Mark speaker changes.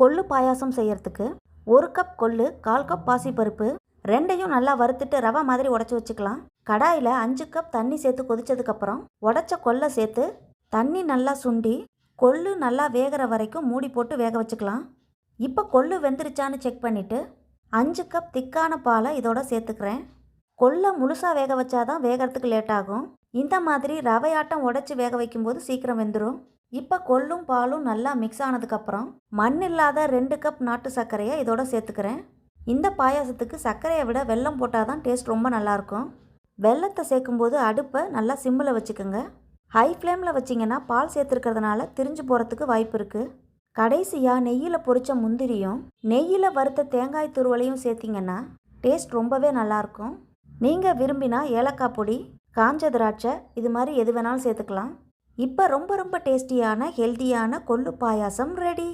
Speaker 1: கொள்ளு பாயாசம் செய்யறதுக்கு ஒரு கப் கொள்ளு கால் கப் பாசிப்பருப்பு ரெண்டையும் நல்லா வறுத்துட்டு ரவை மாதிரி உடச்சி வச்சுக்கலாம். கடாயில் அஞ்சு கப் தண்ணி சேர்த்து கொதிச்சதுக்கப்புறம் உடச்ச கொல்லை சேர்த்து தண்ணி நல்லா சுண்டி கொள்ளு நல்லா வேகிற வரைக்கும் மூடி போட்டு வேக வச்சுக்கலாம். இப்போ கொள்ளு வெந்துருச்சான்னு செக் பண்ணிவிட்டு அஞ்சு கப் திக்கான பாலை இதோட சேர்த்துக்கிறேன். கொல்லை முழுசாக வேக வச்சாதான் வேகறதுக்கு லேட் ஆகும். இந்த மாதிரி ரவையாட்டம் உடச்சி வேக வைக்கும்போது சீக்கிரம் வெந்துடும் இப்போ கொள்ளும் பாலும் நல்லா மிக்ஸ் ஆனதுக்கப்புறம் மண் இல்லாத ரெண்டு கப் நாட்டு சர்க்கரையை இதோட சேர்த்துக்கிறேன். இந்த பாயாசத்துக்கு சர்க்கரையை விட வெல்லம் போட்டால் தான் டேஸ்ட் ரொம்ப நல்லாயிருக்கும். வெல்லத்தை சேர்க்கும்போது அடுப்பை நல்லா சிம்மில் வச்சுக்கோங்க. ஹை ஃப்ளேமில் வச்சிங்கன்னா பால் சேர்த்துருக்கிறதுனால திரிஞ்சு போகிறதுக்கு வாய்ப்பு இருக்குது கடைசியாக நெய்யில் பொரித்த முந்திரியும் நெய்யில் வறுத்த தேங்காய் துருவலையும் சேர்த்திங்கன்னா டேஸ்ட் ரொம்பவே நல்லாயிருக்கும். நீங்கள் விரும்பினா ஏலக்காய் பொடி காஞ்ச திராட்சை இது மாதிரி எது வேணாலும் சேர்த்துக்கலாம். இப்போ ரொம்ப ரொம்ப டேஸ்டியான ஹெல்த்தியான கொள்ளு பாயாசம் ரெடி